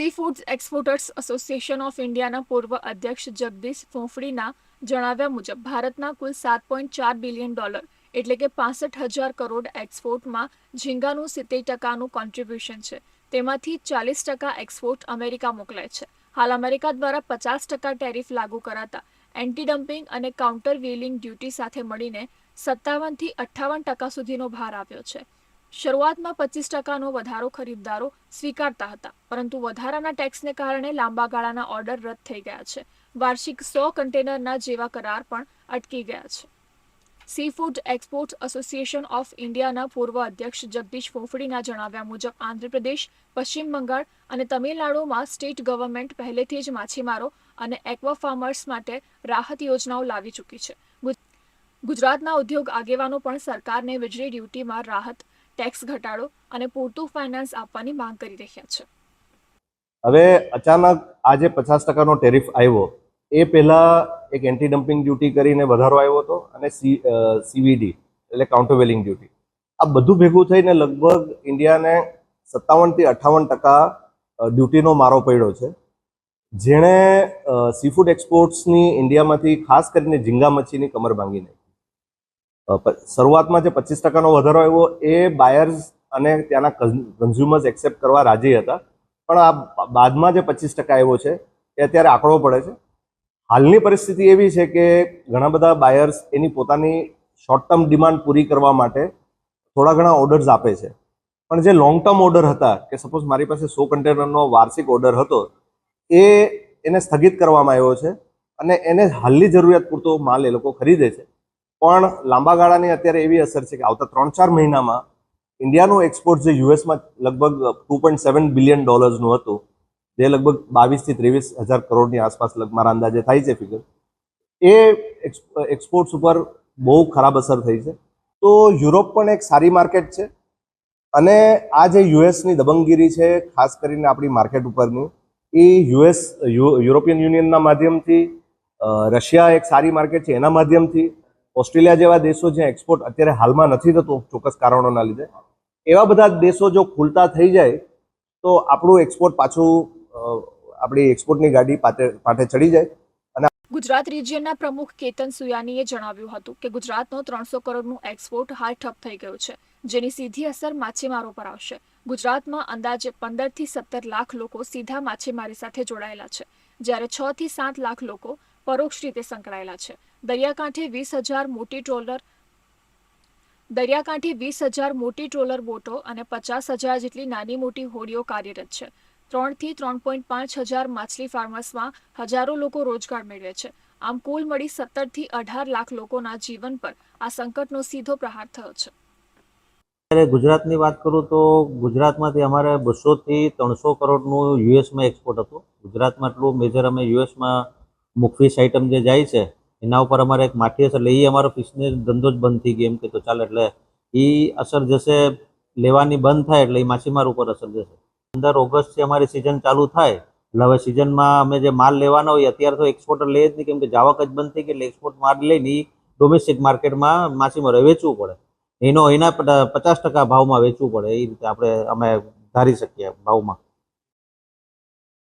Sea foods exporters association of ઇન્ડિયાના પૂર્વ અધ્યક્ષ જગદીશ ફોંફડીના જણાવ્યા મુજબ, ભારતના કુલ સાત પોઈન્ટ ચાર બિલિયન ડોલર એટલે કે પાસઠ હજાર કરોડ એક્સપોર્ટમાં ઝીંગાનું સિત્તેર ટકાનું કોન્ટ્રીબ્યુશન છે. તેમાંથી ચાલીસ ટકા એક્સપોર્ટ અમેરિકા મોકલાય છે. હાલ અમેરિકા દ્વારા પચાસ ટકા ટેરિફ લાગુ કરાતા એન્ટી ડમ્પિંગ અને કાઉન્ટર વ્હીલિંગ ડ્યુટી સાથે મળીને સત્તાવનથી અઠ્ઠાવન ટકા સુધીનો ભાર આવ્યો છે. શરૂઆતમાં પચીસ ટકાનો વધારો ખરીદદારો સ્વીકારતા હતા, પરંતુ વધારાના ટેક્સને કારણે લાંબા ગાળાના ઓર્ડર રદ થઈ ગયા છે. વાર્ષિક સો કન્ટેનરના જેવા કરાર પણ અટકી ગયા છે. સી એક્સપોર્ટ એસોસિએશન ઓફ ઇન્ડિયાના પૂર્વ અધ્યક્ષ જગદીશ ફોફડીના જણાવ્યા મુજબ, આંધ્રપ્રદેશ, પશ્ચિમ બંગાળ અને તમિલનાડુમાં સ્ટેટ ગવર્મેન્ટ પહેલેથી જ માછીમારો અને એક્વા ફાર્મર્સ માટે રાહત યોજનાઓ લાવી ચૂકી છે. ગુજરાતના ઉદ્યોગ આગેવાનો પણ સરકારને વીજળી ડ્યુટીમાં રાહત ટેક્સ ઘટાડો અને પૂરતું ફાઇનાન્સ આપવાની માંગ કરી રહ્યા છે. હવે અચાનક આજે પચાસ ટકાનો ટેરિફ આવ્યો. એ પહેલા એક એન્ટી ડમ્પિંગ ડ્યુટી કરીને વધારો આવ્યો હતો અને સી સીવીડી એટલે કાઉન્ટરવેલિંગ ડ્યુટી આ બધું ભેગું થઈને લગભગ ઇન્ડિયાને સત્તાવનથી અઠ્ઠાવન ટકા ડ્યુટીનો મારો પડ્યો છે. જેણે સીફૂડ એક્સપોર્ટ્સની ઇન્ડિયામાંથી ખાસ કરીને ઝીંગા મચ્છીની કમર ભાંગી નાખી. શરૂઆતમાં જે પચીસ ટકાનો વધારો આવ્યો એ બાયર્સ અને ત્યાંના કન્ઝ્યુમર્સ એક્સેપ્ટ કરવા રાજી હતા. પણ આ બાદમાં જે પચીસ ટકા આવ્યો છે, એ અત્યારે આંકડો પડે છે. હાલની પરિસ્થિતિ એવી છે કે ઘણા બધા બાયર્સ એની પોતાની શોર્ટ ટર્મ ડિમાન્ડ પૂરી કરવા માટે થોડા ઘણા ઓર્ડર્સ આપે છે. પણ જે લોંગ ટર્મ ઓર્ડર હતા, કે સપોઝ મારી પાસે સો કન્ટેનરનો વાર્ષિક ઓર્ડર હતો, એ એને સ્થગિત કરવામાં આવ્યો છે અને એને હાલની જરૂરિયાત પૂરતો માલ એ લોકો ખરીદે છે. પણ લાંબા ગાળાની અત્યારે એવી અસર છે કે આવતા ત્રણ ચાર મહિનામાં ઇન્ડિયાનું એક્સપોર્ટ જે યુએસમાં લગભગ ટુ પોઈન્ટ સેવન બિલિયન ડોલર્સનું હતું, જે લગભગ બાવીસથી ત્રેવીસ હજાર કરોડની આસપાસ મારા અંદાજે થાય છે ફિગર એ એક્સપોર્ટ્સ ઉપર બહુ ખરાબ અસર થઈ છે. તો યુરોપ પણ એક સારી માર્કેટ છે અને આ જે યુએસની દબંગગીરી છે, ખાસ કરીને આપણી માર્કેટ ઉપરની, એ યુએસ યુરોપિયન યુનિયનના માધ્યમથી રશિયા એક સારી માર્કેટ છે, એના માધ્યમથી ઓસ્ટ્રેલિયા જેવા દેશો જ્યાં એક્સપોર્ટ અત્યારે હાલમાં નથી થતો ચોક્કસ કારણોના લીધે, એવા બધા દેશો જો ખુલતા થઈ જાય, તો આપણું એક્સપોર્ટ પાછું આપણી એક્સપોર્ટની ગાડી પાટે પાટે ચડી જાય. ગુજરાત રિજિયનના પ્રમુખ કેતન સુયાનીએ જણાવ્યું હતું કે ગુજરાતનો ત્રણસો કરોડનું એક્સપોર્ટ હાલ ઠપ થઈ ગયું છે, જેની સીધી અસર માછીમારો પર આવશે. ગુજરાતમાં અંદાજે પંદરથી સત્તર લાખ લોકો સીધા માછીમારી સાથે જોડાયેલા છે. જ્યારે છ થી સાત લાખ લોકો પરોક્ષ રીતે સંકળાયેલા છે. દરિયાકાંઠે વીસ હજાર મોટી ટ્રોલર દરિયાકાંઠે વીસ હજાર મોટી ટ્રોલર બોટો અને પચાસ હજાર જેટલી નાની મોટી હોડીઓ કાર્યરત છે. ત્રણથી ત્રણ પોઈન્ટ પાંચ હજાર માછલી ફાર્મર્સમાં હજારો લોકો રોજગાર મેળવે છે. આમ કુલ મળી સત્તરથી અઢાર લાખ લોકોના જીવન પર આ સંકટનો સીધો પ્રહાર થયો છે. અત્યારે ગુજરાતની વાત કરું તો ગુજરાતમાંથી અમારે બસોથી ત્રણસો કરોડનું યુએસમાં એક્સપોર્ટ હતું. ગુજરાતમાં એટલું મેજર અમે યુએસમાં મુખફીસ આઇટમ જે જાય છે, એના ઉપર અમારે એક માઠી અસર એટલે એ અમારો ફિશને ધંધો જ બંધ થઈ ગયો એમ કે તો ચાલે, એટલે એ અસર જશે લેવાની બંધ થાય, એટલે એ માછીમાર ઉપર અસર જશે પંદર ઓગસ્ટથી અમારી સિઝન ચાલુ થાય, એટલે હવે સિઝનમાં અમે જે માલ લેવાનો હોય, અત્યારે તો એક્સપોર્ટર લે જ નહીં, કેમ કે જાવક જ બંધ થઈ ગઈ, એટલે એક્સપોર્ટ માલ લઈને ડોમેસ્ટિક માર્કેટમાં માછીમારે વેચવું પડે. એનો એના પચાસ ટકા ભાવમાં વેચવું પડે, એ રીતે આપણે અમે ધારી શકીએ ભાવમાં.